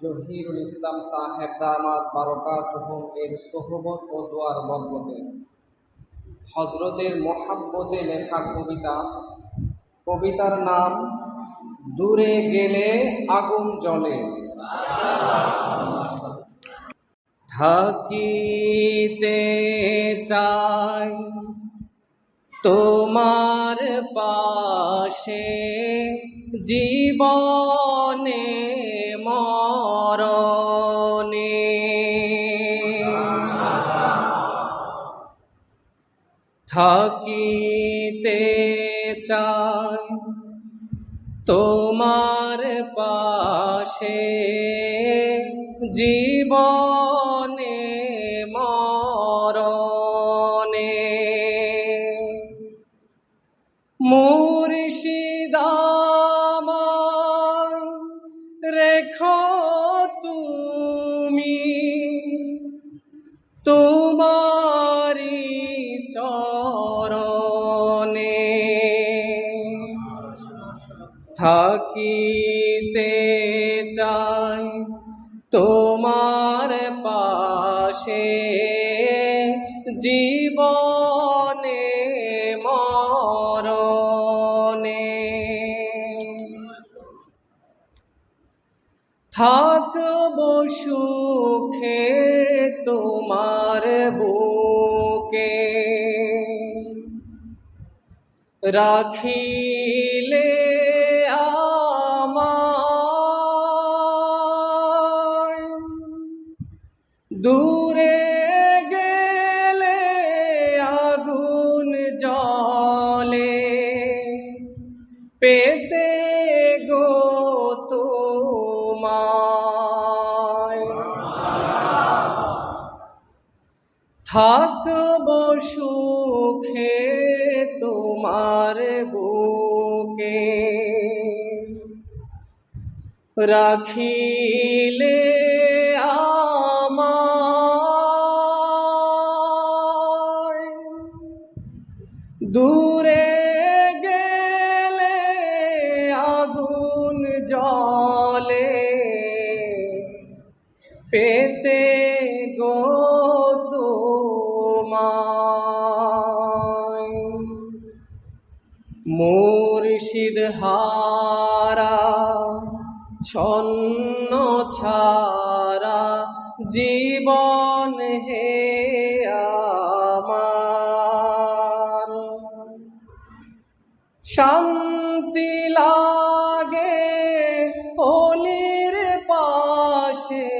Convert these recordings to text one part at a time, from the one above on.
জহিরুল ইসলাম সাহেব দামাত বারকাতুহুম এর সোহবত ও দোয়ার বরকতে হজরতের মোহাব্বতে লেখা কবিতা। কবিতার নাম, দূরে গেলে আগুন জ্বলে। থাকিতে চাই তোমার পাশে। জীবনে মরণে। থাকিতে চাই তোমার পাশে জীবনে থাকিতে চাই তোমার পাশে জীবনে মরণে। থাকব সুখে তোমার বুকে। রাখিলে আমায় দূরে গেলে আগুন জলে পেতে গো তোমায়। থাকব সুখে তোমার রাখিলে দূরে গেলে আগুন জলে পেতে গো মুর্শিদ হারা ছন্ন ছাড়া জীবন হে আমার। শান্তি লাগে অলির পাশে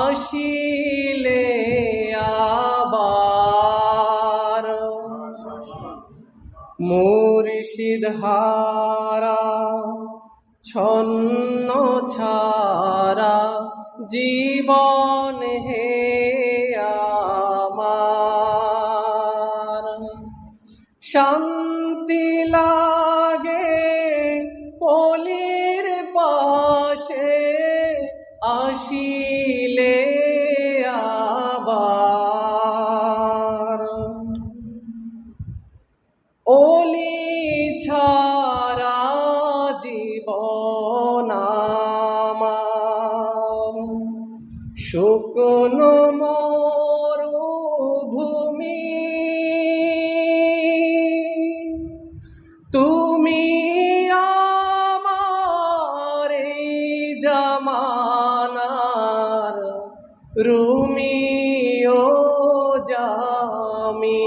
আসিলে আবার। মুর্শিদ হারা ছন্ন ছাড়া জীবন হে আমার। শান্তি তুমি আমার জামানার রুমিও জামি।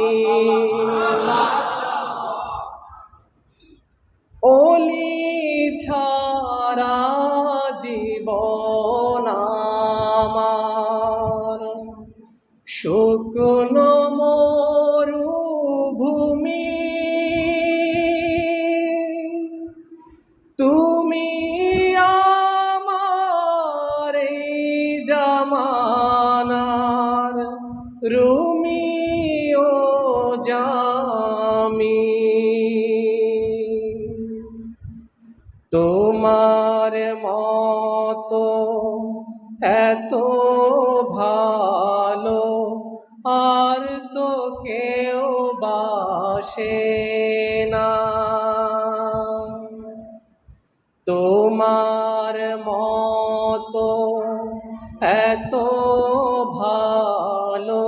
ওলি ছাড়া জীবন আমার। শুকনো মরুভূমি তুমি তোমার মতো এত ভালো আর তো কেউ বাসে না। তোমার মতো এত ভালো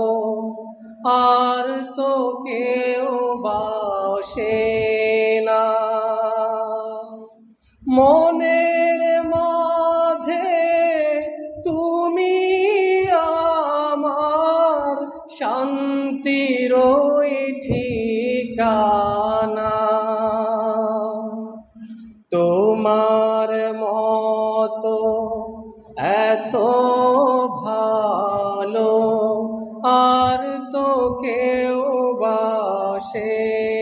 আর তো কেউ বাসে শান্তির ঠিকানা। তোমার মতো এত ভালো আর তো কেউ বাসে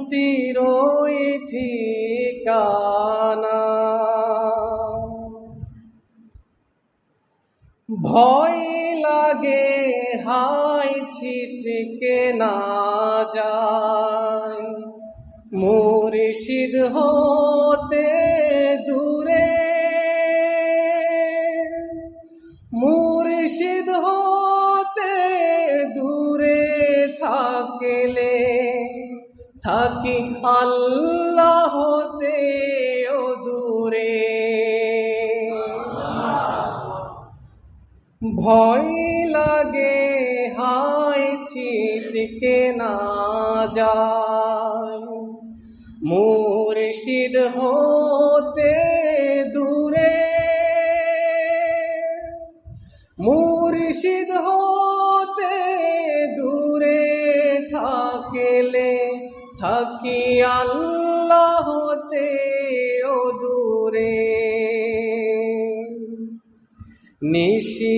শান্তির ঠিকানা। ভয় লাগে হাই ছিটকে না যায়। মুর্শিদ হতে থাকি আল্লাহ হতে ও দূরে। ভয় লাগে হাই ছিটকে না যায়। মুর্শিদ হতে দূরে, মুর্শিদ থাকি আল্লাহ হতে ও দূরে। নিশিরাতে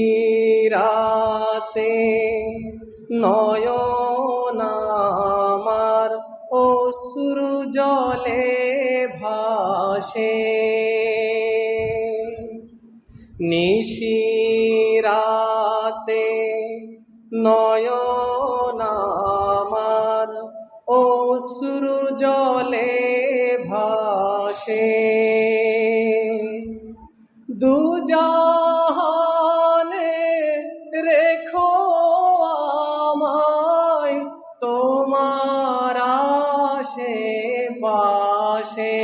নয়ন আমার অশ্রু জলে ভাসে। নিশিরাতে আমার অশ্রু জলে ভাসে। দুজাহানে রেখো আমায় তোমার আশে পাশে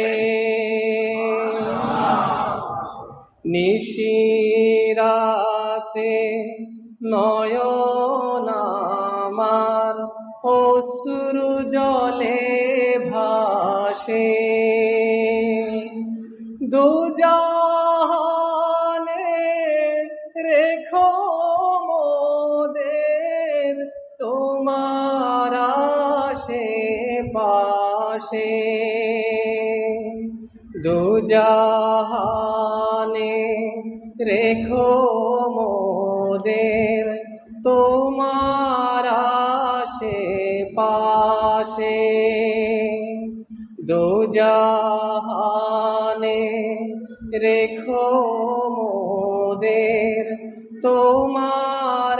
নিশিরাতে নয়ন অশ্রু জলে ভাসে। দুজাহানে রেখো মোদের তোমার আশে পাশে দুজাহানে রেখো মোদের তোমার আশে পাশে দুজাহানে রেখো মোদের তোমার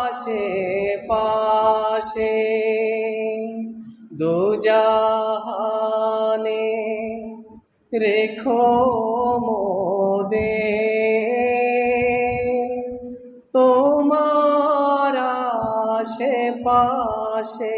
আশে পাশে দুজাহানে রেখো মোদের মাসে